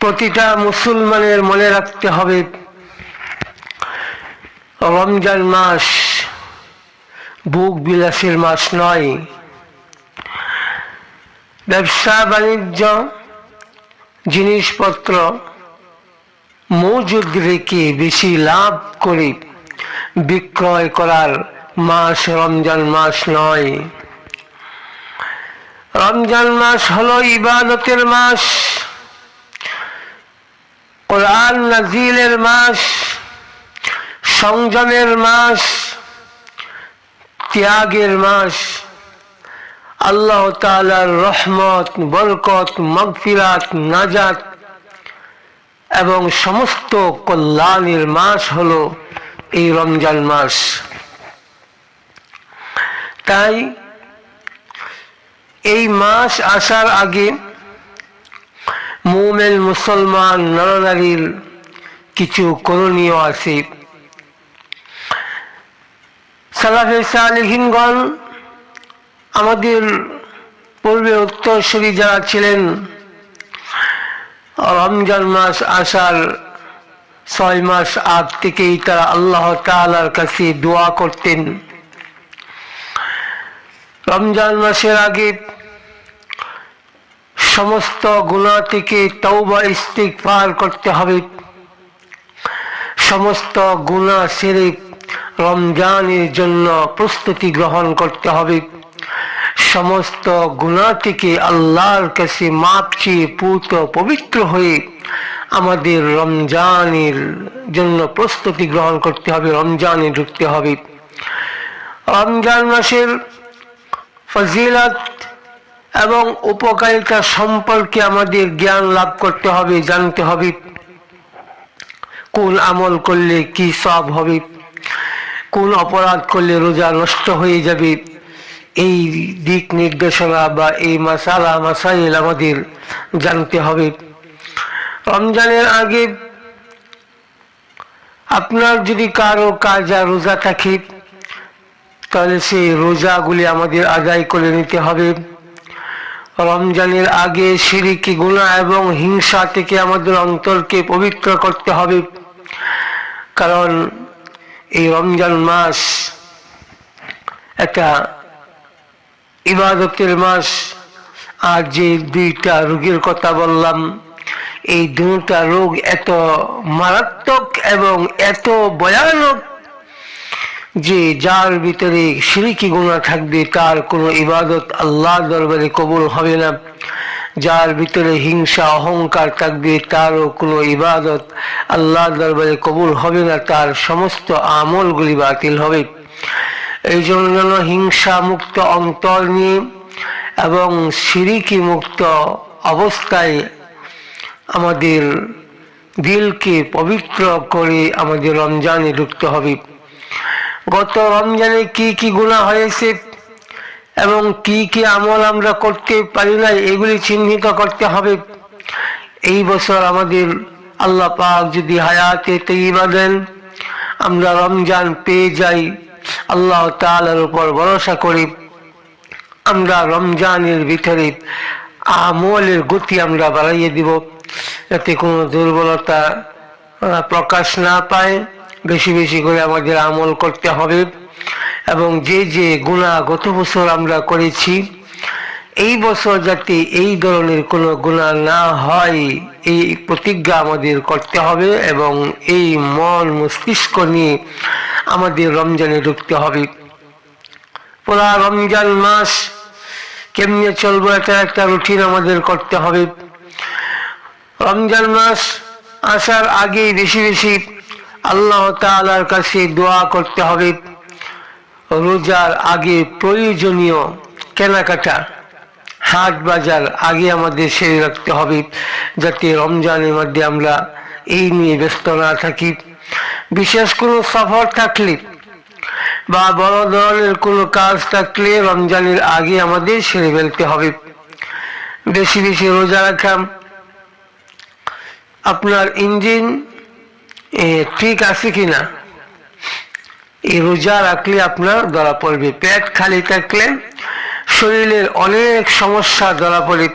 প্রতিটা মুসলমানের মনে রাখতে হবে, রমজান মাস বুক বিলাসের মাস নয়। ব্যবসা, বাণিজ্য, জিনিসপত্র, মজুদ রেখে বেশি লাভ করে বিক্রয় করার মাস রমজান মাস নয়। রমজান মাস হলো ইবাদতের মাস। কোরআন নাজিলের মাস, সংযমের মাস, ত্যাগের মাস। আল্লাহ তালার রহমত, বরকত, মগফিরাত, নাজাত এবং সমস্ত কল্যাণের মাস হল এই রমজান মাস। তাই এই মাস আসার আগে মোমেন মুসলমান নরনারীর কিছু করণীয় আছে। সালাফে সালিহিনগণ আমাদের পূর্বে উত্তরসূরি যারা ছিলেন, রমজান মাস আসার ছয় মাস আগ থেকেই তারা আল্লাহ তালার কাছে দোয়া করতেন। রমজান মাসের আগে সমস্ত গুণা থেকে তৌবা ইস্তিকফার করতে হবে। সমস্ত গুণা সেরে রমজানের জন্য প্রস্তুতি গ্রহণ করতে হবে। সমস্ত গুণা থেকে আল্লাহর কাছে মাপ চেয়ে পুত, পবিত্র হয়ে আমাদের রমজানের জন্য প্রস্তুতি গ্রহণ করতে হবে, রমজানে ঢুকতে হবে। রমজান মাসের ফজিলত এবং উপকারিতা সম্পর্কে আমাদের জ্ঞান লাভ করতে হবে, জানতে হবে। কোন আমল করলে কি সব হবে? কোন অপরাধ করলে রোজা নষ্ট হয়ে যাবে? এই দিক নির্দেশনা বা এই মাসালা, মাসাইল আমাদের জানতে হবে। রমজানের আগে আপনার যদি কারও কাজা, রোজা থাকে, তাহলে সেই রোজাগুলি আমাদের আদায় করে নিতে হবে। রমজানের আগে সিরিকি গুণা এবং হিংসা থেকে আমাদের অন্তরকে পবিত্র করতে হবে। কারণ এই রমজান মাস একটা ইবাদতের মাস। আর যে দুইটা রোগের কথা বললাম, এই দুটা রোগ এত মারাত্মক এবং এত ভয়ানক যে যার ভিতরে সিরিকি গুণা থাকবে, তার কোনো ইবাদত আল্লাহ দরবারে কবুল হবে না। যার ভিতরে হিংসা, অহংকার থাকবে, তারও কোনো ইবাদত আল্লাহ দরবারে কবুল হবে না, তার সমস্ত আমলগুলি বাতিল হবে। এই জন্য হিংসা মুক্ত অন্তর নিয়ে এবং সিরিকি মুক্ত অবস্থায় আমাদের দিলকে পবিত্র করে আমাদের রমজানে ঢুকতে হবে। গত রমজানে কি কি গুণা হয়েছে এবং কি কি আমল আমরা করতে পারি না এগুলি চিহ্নিত করতে হবে। এই বছর আমাদের আল্লাহ পাক যদি হায়াতে তৈবা দেন, আমরা রমজান পেয়ে যাই, আল্লাহ তালার উপর ভরসা করি। আমরা রমজানের ভিতরে আমলের গতি আমরা বাড়াইয়ে দিব, যাতে কোনো দুর্বলতা প্রকাশ না পায়। বেশি বেশি করে আমাদের আমল করতে হবে। এবং যে যে গুণা গত বছর আমরা করেছি, এই বছর যাতে এই ধরনের কোনো গুণা না হয়, এই প্রতিজ্ঞা আমাদের করতে হবে এবং এই মন মস্তিষ্ক নিয়ে আমাদের রমজানে ঢুকতে হবে। পুরা রমজান মাস কেমনে চলবো এটা একটা রুটিন আমাদের করতে হবে। রমজান মাস আসার আগেই বেশি বেশি আল্লাহ তালার কাছে দোয়া করতে হবে। রোজার আগে প্রয়োজনীয় কেনাকাটা, হাট বাজার আগে আমাদের সেরে রাখতে হবে, যাতে রমজানের মধ্যে আমরা এই নিয়ে ব্যস্ত না থাকি। বিশেষ কোনো সফর থাকলে বা বড় ধরনের কোনো কাজ থাকলে রমজানের আগে আমাদের সেরে ফেলতে হবে। বেশি বেশি রোজা রাখা, আপনার ইঞ্জিন ঠিক আছে কিনা? এই রোজা রাখলে আপনার ধরা পড়বে। পেট খালি থাকলে শরীরের অনেক সমস্যা ধরা পড়ে।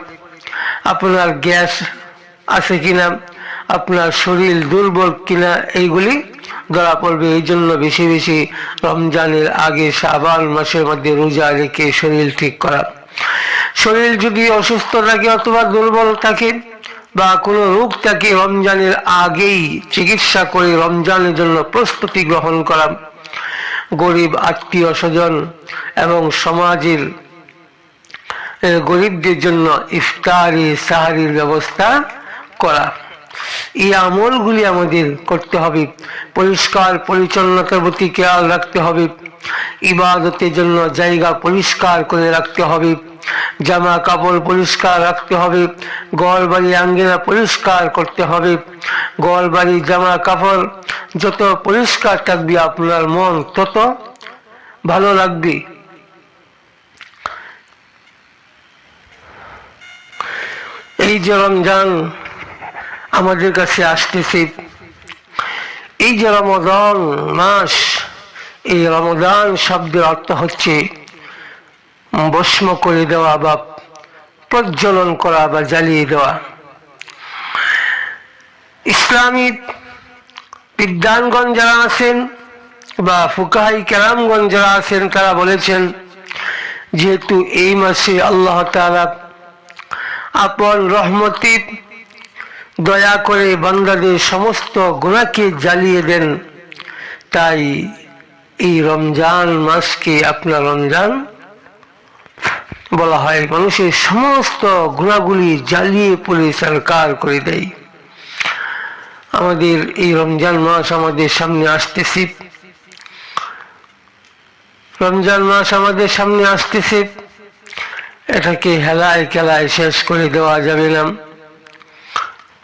আপনার গ্যাস আছে কিনা? আপনার শরীর দুর্বল কিনা? এইগুলি ধরা পড়বে। এই জন্য বেশি বেশি রমজানের আগে সাবান মাসের মধ্যে রোজা রেখে শরীর ঠিক করা। শরীর যদি অসুস্থ থাকে অথবা দুর্বল থাকে বা কোনো রোগ থাকে রমজানের আগেই চিকিৎসা করে রমজানের জন্য প্রস্তুতি গ্রহণ করা গরিব আত্মীয় স্বজন এবং সমাজের গরিবদের জন্য ইফতারি সাহারির ব্যবস্থা করা। এই আমলগুলি আমাদের করতে হবে। পরিষ্কার পরিচ্ছন্নতার প্রতি খেয়াল রাখতে হবে। ইবাদতের জন্য জায়গা পরিষ্কার করে রাখতে হবে। জামা কাপড় পরিষ্কার রাখতে হবে ঘর বাড়ি আঙ্গিনা পরিষ্কার করতে হবে। ঘর বাড়ি জামা কাপড় যত পরিষ্কার থাকবে, আপনার মন তত ভালো লাগবে। এই যে রমজান আমাদের কাছে আসতেছে, এই যে রমজান মাস, এই রমজান শব্দের অর্থ হচ্ছে ভস্ম করে দেওয়া বা প্রজ্বলন করা বা জ্বালিয়ে দেওয়া। ইসলামী বিদ্যানগণ যারা আছেন বা ফুকাহাই কেরামগণ যারা আছেন, তারা বলেছেন যেহেতু এই মাসে আল্লাহ তাআলা আপন রহমতি, দয়া করে বান্দাদের সমস্ত গুণাকে জ্বালিয়ে দেন, তাই এই রমজান মাসকে আপনার রমজান বলা হয়, মানুষের সমস্ত গুণাগুলি জ্বালিয়ে পড়ে সরকার করে দেয়। আমাদের এই রমজান মাস আমাদের সামনে আসতেছে। রমজান মাস আমাদের সামনে আসতেছে। এটাকে হেলায় খেলায় শেষ করে দেওয়া যাবে না।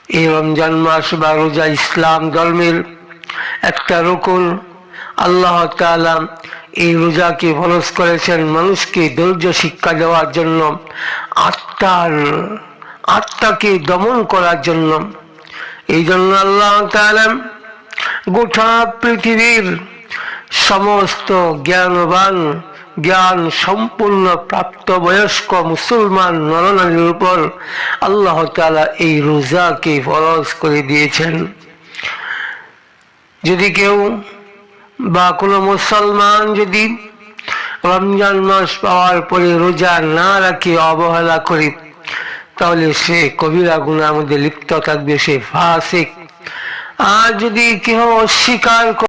এই রমজান মাস বা রোজা ইসলাম ধর্মের একটা রকম আল্লাহ তাআলা এই রোজাকে ফরজ করেছেন মানুষকে ধৈর্য শিক্ষা দেওয়ার জন্য, আত্মার, আত্মাকে দমন করার জন্য। এই জন্য আল্লাহ গোটা পৃথিবীর সমস্ত জ্ঞানবান জ্ঞান সম্পূর্ণ প্রাপ্তবয়স্ক মুসলমান নরনারীর উপর আল্লাহ তাআলা এই রোজাকে ফরজ করে দিয়েছেন। যদি কেউ বা কোনো মুসলমান যদি রমজান মাস পাওয়ার পরে রোজা না রাখি, অবহেলা করে, তাহলে সে কবিরা গুণার মধ্যে লিপ্ত থাকবে, সে ফাসিক। আর যদি কেহ অস্বীকার করে